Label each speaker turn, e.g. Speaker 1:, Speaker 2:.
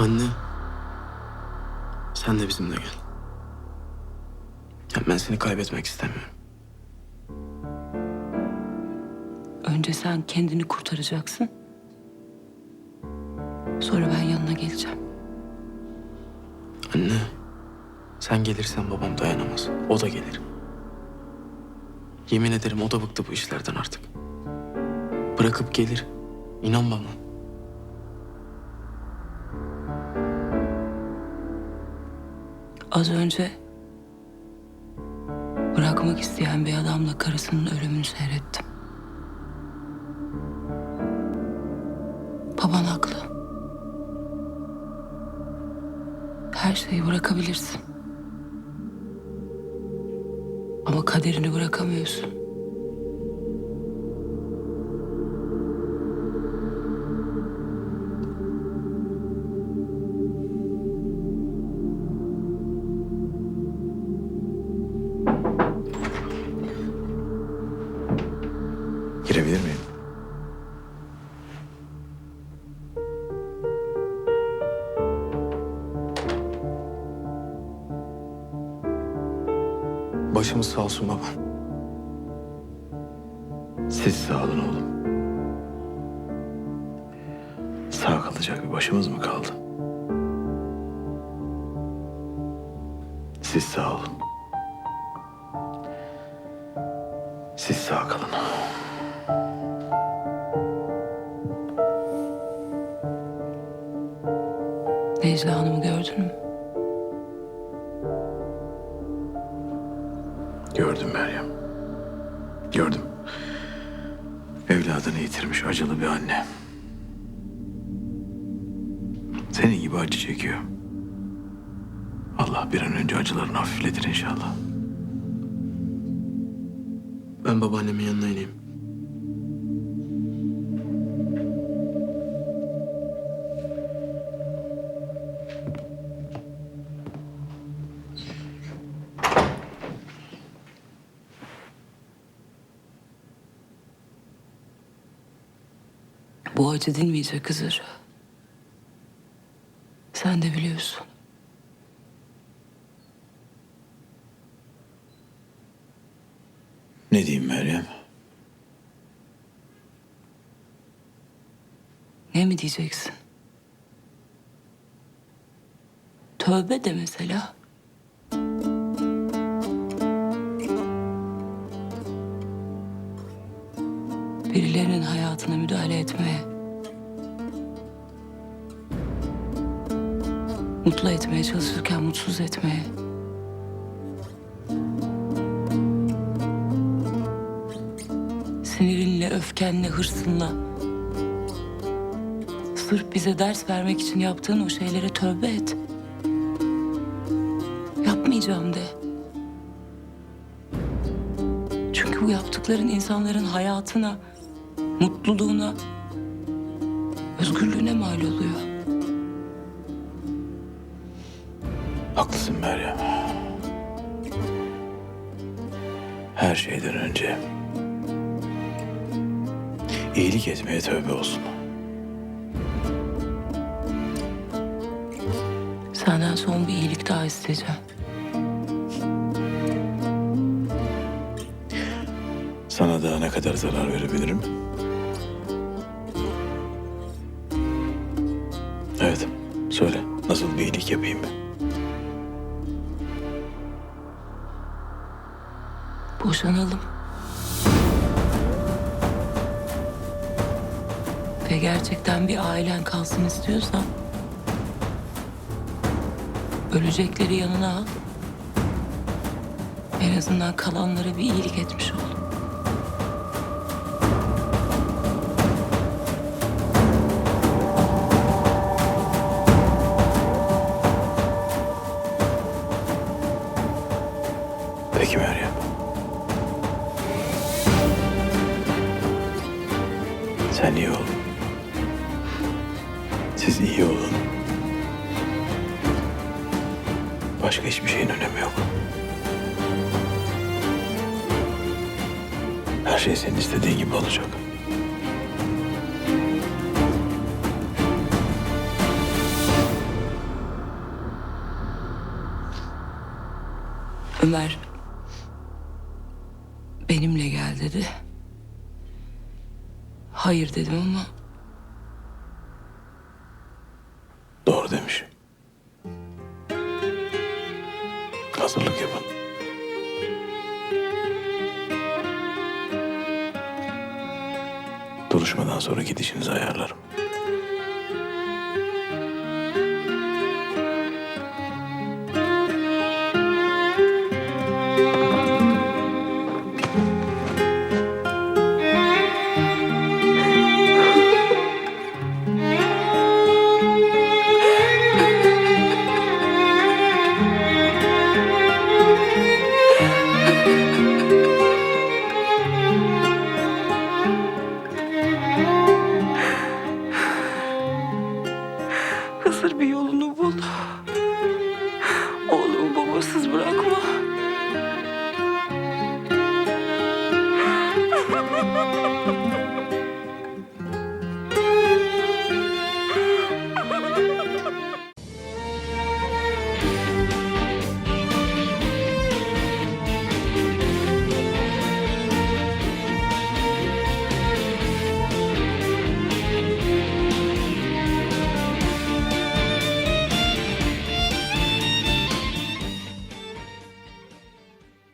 Speaker 1: Anne. Sen de bizimle gel. Ya ben seni kaybetmek istemiyorum.
Speaker 2: Önce sen kendini kurtaracaksın. Sonra ben yanına geleceğim.
Speaker 1: Anne. Sen gelirsen babam dayanamaz. O da gelir. Yemin ederim o da bıktı bu işlerden artık. Bırakıp gelir. İnan bana.
Speaker 2: Az önce bırakmak isteyen bir adamla karısının ölümünü seyrettim. Baban haklı. Her şeyi bırakabilirsin. Ama kaderini bırakamıyorsun.
Speaker 1: Başımız sağ olsun baba.
Speaker 3: Siz sağ olun oğlum. Sağ kalacak bir başımız mı kaldı? Siz sağ olun. Siz sağ kalın.
Speaker 2: Necla Hanım'ı gördün mü?
Speaker 3: Gördüm Meryem. Gördüm. Evladını yitirmiş acılı bir anne. Senin gibi acı çekiyor. Allah bir an önce acılarını hafifletir inşallah.
Speaker 1: Ben babaannemin yanına ineyim.
Speaker 2: Bu acı dinmeyecek Hızır. Sen de biliyorsun.
Speaker 3: Ne diyeyim Meryem?
Speaker 2: Ne mi diyeceksin? Tövbe de mesela. Birilerinin hayatına müdahale etmeye. Mutlu etmeye çalışırken mutsuz etmeye. Sinirinle, öfkenle, hırsınla Sırf bize ders vermek için yaptığın o şeylere tövbe et. Yapmayacağım de. Çünkü bu yaptıkların insanların hayatına, mutluluğuna, özgürlüğüne mal oluyor.
Speaker 3: Haklısın Meryem. Her şeyden önce iyilik etmeye tövbe olsun.
Speaker 2: Senden son bir iyilik daha isteyeceğim.
Speaker 3: Sana daha ne kadar zarar verebilirim? Evet, söyle. Nasıl bir iyilik yapayım ben?
Speaker 2: Boşanalım. Ve gerçekten bir ailen kalsın istiyorsan... ...ölecekleri yanına al. En azından kalanlara bir iyilik etmiş ol.
Speaker 3: Peki Meryem. Biz iyi olalım. Başka hiçbir şeyin önemi yok. Her şey senin istediğin gibi olacak.
Speaker 2: Ömer benimle gel dedi. Hayır dedim ama
Speaker 3: Demiş. Hazırlık yapın. Duruşmadan sonra gidişinizi ayarlarım.
Speaker 2: Hazır bir yolunu